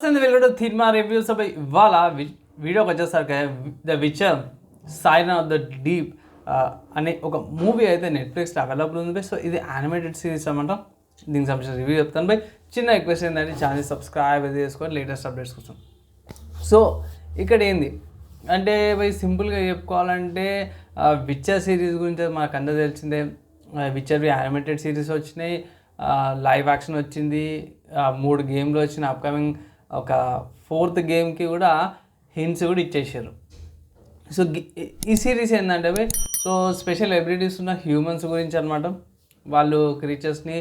Welcome to థిర్మా reviews పై ఇవాళ వి- వీడియోకి వచ్చేసరికి the witcher sign of the deep అనే ఒక మూవీ అయితే నెట్ఫ్లిక్స్లో అవైలబుల్ ఉంది సో ఇది యానిమేటెడ్ సిరీస్ అనమాట దీనికి సంబంధించిన రివ్యూ చెప్తాను బై. చిన్న రిక్వెస్ట్ ఏంటంటే ఛానల్ సబ్స్క్రైబ్ అయితే చేసుకొని లేటెస్ట్ అప్డేట్స్ కోసం. సో ఇక్కడ ఏంది? అంటే బై సింపుల్గా చెప్పుకోవాలంటే విచ్చర్ సిరీస్ గురించి మనకు అందరూ తెలిసిందే. విచర్ యానిమేటెడ్ సిరీస్ వచ్చినాయి. లైవ్ యాక్షన్ వచ్చింది. మూడు గేమ్లు వచ్చిన అప్కమింగ్ ఒక ఫోర్త్ గేమ్కి కూడా హింట్స్ కూడా ఇచ్చేసారు. సో ఈ సిరీస్ ఏంటంటే సో స్పెషల్ ఎబిలిటీస్ ఉన్న హ్యూమన్స్ గురించి అనమాట వాళ్ళు క్రీచర్స్ని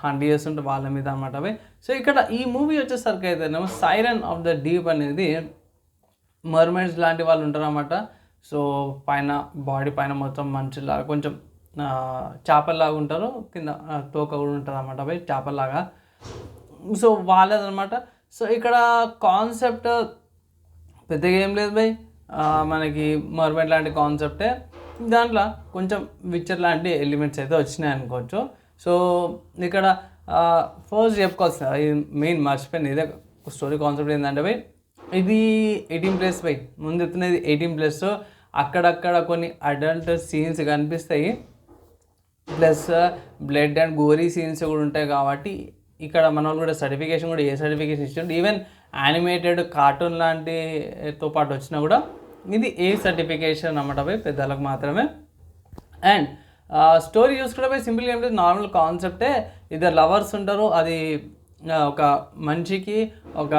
హండ్ చేస్తుంటే వాళ్ళ మీద అనమాట అవి సో ఇక్కడ ఈ మూవీ వచ్చేసరికి అయితేనేమో సైరన్ ఆఫ్ ద డీప్ అనేది మర్మైడ్స్ లాంటి వాళ్ళు ఉంటారన్నమాట. సో పైన బాడీ పైన మొత్తం మనుషులాగా కొంచెం చేపల్లాగా ఉంటారు. కింద తోక కూడా ఉంటుంది అన్నమాట అవి చేపల్లాగా. సో వాళ్ళదనమాట సో ఇక్కడ కాన్సెప్ట్ పెద్దగా ఏం లేదు బై మనకి మర్మెట్ లాంటి కాన్సెప్టే దాంట్లో కొంచెం విచ్చర్ లాంటి ఎలిమెంట్స్ అయితే వచ్చినాయి అనుకోవచ్చు. సో ఇక్కడ ఫస్ట్ చెప్పుకోవాల్సిన మెయిన్ మర్చిపోయింది ఇదే స్టోరీ కాన్సెప్ట్ ఏంటంటే బై ఇది ఎయిటీన్ ప్లస్ బై ముందు చెప్తున్నది ఎయిటీన్ ప్లస్ అక్కడక్కడ కొన్ని అడల్ట్ సీన్స్ కనిపిస్తాయి. Plus blood and gory scenes కూడా ఉంటాయి కాబట్టి ఇక్కడ మన వాళ్ళు కూడా సర్టిఫికేషన్ కూడా ఏ సర్టిఫికేషన్ ఇచ్చిండు ఈవెన్ యానిమేటెడ్ కార్టూన్ లాంటితో పాటు వచ్చినా కూడా ఇది ఏ సర్టిఫికేషన్ అన్నమాట పోయి పెద్దలకు మాత్రమే. అండ్ స్టోరీ చూసుకుంటే పోయి సింపుల్గా ఏం నార్మల్ కాన్సెప్టే ఇద్దరు లవర్స్ ఉంటారు. అది ఒక మనిషికి ఒక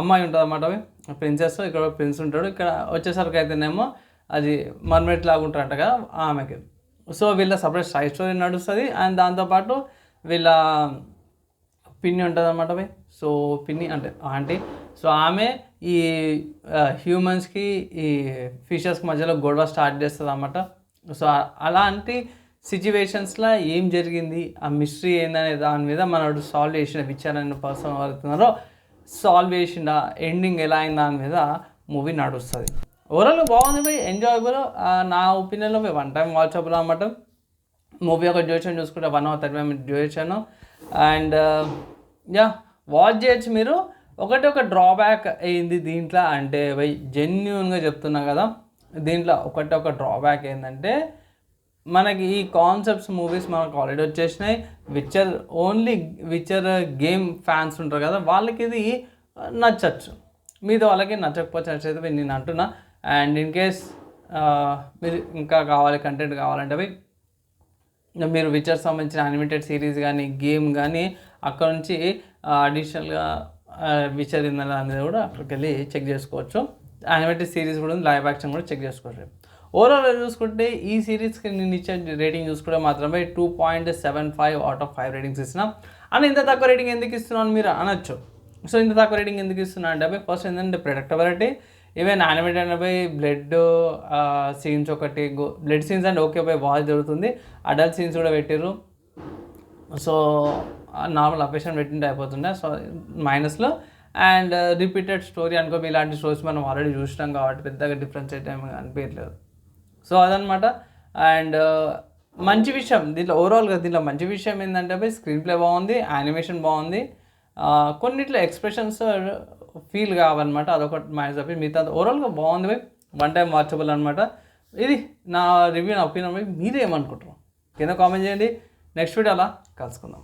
అమ్మాయి ఉంటుంది అన్నమాట ప్రిన్సెస్ ఇక్కడ ప్రిన్స్ ఉంటాడు. ఇక్కడ వచ్చేసరికి అయితేనేమో అది మర్మెట్ లాగా ఉంటారంట కదా ఆమెకి. సో వీళ్ళ సపరేట్ సైడ్ స్టోరీ నడుస్తుంది. అండ్ దాంతోపాటు వీళ్ళ పిన్ని ఉంటుంది అనమాట బై. సో పిన్ని అంటే ఆంటీ. సో ఆమె ఈ హ్యూమన్స్కి ఈ ఫిషెస్కి మధ్యలో గొడవ స్టార్ట్ చేస్తుంది అనమాట సో అలాంటి సిచ్యువేషన్స్లో ఏం జరిగింది? ఆ మిస్టరీ ఏందనే దాని మీద మనడు సాల్వ్ చేసిన విచారణ పర్సన్ ఎవరుతున్నారో సాల్వ్ చేసిన ఎండింగ్ ఎలా అయింది దాని మీద మూవీ నడుస్తుంది. ఓవరాల్ బాగుంది బై. ఎంజాయబుల్ నా ఒపీనియన్లో వన్ టైం వాచబుల్ అనమాట మూవీ ఒక డ్యూరేషన్ చూసుకుంటే one hour thirty minute duration and yeah watch చేయొచ్చు మీరు. ఒకటి ఒక డ్రాబ్యాక్ అయింది దీంట్లో అంటే బై జెన్యున్గా చెప్తున్నా కదా దీంట్లో ఒకటి ఒక డ్రాబ్యాక్ ఏంటంటే మనకి ఈ కాన్సెప్ట్స్ మూవీస్ మనకు ఆల్రెడీ వచ్చేసినాయి. Witcher only witcher game fans ఉంటారు కదా వాళ్ళకి ఇది నచ్చచ్చు. మీతో వాళ్ళకి నచ్చకపోవచ్చు అయితే నేను అంటున్నా. అండ్ ఇన్ కేస్ మీరు ఇంకా కావాలి కంటెంట్ కావాలంటే అవి మీరు విచర్ సంబంధించిన అనిమేటెడ్ సిరీస్ కానీ గేమ్ కానీ అక్కడ నుంచి అడిషనల్గా విచర్ ఇందని అనేది కూడా అక్కడికి వెళ్ళి చెక్ చేసుకోవచ్చు. అనిమేటెడ్ సిరీస్ కూడా ఉంది లైవ్ యాక్షన్ కూడా చెక్ చేసుకోవచ్చు. ఓవరాల్ చూసుకుంటే ఈ సిరీస్కి నేను ఇచ్చే రేటింగ్ చూసుకుంటే మాత్రమే two point seven five out of five ratings ఇస్తున్నా. అని ఇంత తక్కువ రేటింగ్ ఎందుకు ఇస్తున్నాను మీరు అనొచ్చు. సో ఇంత తక్కువ రేటింగ్ ఎందుకు ఇస్తున్నా అంటే ఫస్ట్ ఏంటంటే predictability even animated by blood scenes ఒకటి blood scenes and okay by watch జరుగుతుంది. అడల్ట్ సీన్స్ కూడా పెట్టారు సో నార్మల్ అపేషన్ పెట్టింటే అయిపోతుండే. సో మైనస్లో అండ్ రిపీటెడ్ స్టోరీ అనుకో ఇలాంటి స్టోరీస్ మనం ఆల్రెడీ చూసినాం కాబట్టి పెద్దగా డిఫరెన్స్ అయితే అనిపించలేదు సో అదనమాట అండ్ uh, మంచి విషయం. దీంట్లో ఓవరాల్గా దీంట్లో మంచి విషయం ఏంటంటే స్క్రీన్ ప్లే బాగుంది యానిమేషన్ బాగుంది. Uh, కొన్నిట్లో ఎక్స్ప్రెషన్స్ ఫీల్ కావాలన్నమాట అదొకటి మైండ్ చెప్పి మిగతా ఓవరాల్గా బాగుంది వన్ టైం వాచబుల్ అనమాట ఇది నా రివ్యూ నా ఒపీనియన్ మీరేమనుకుంటారు కింద కామెంట్ చేయండి. నెక్స్ట్ వీడియో అలా కలుసుకుందాం.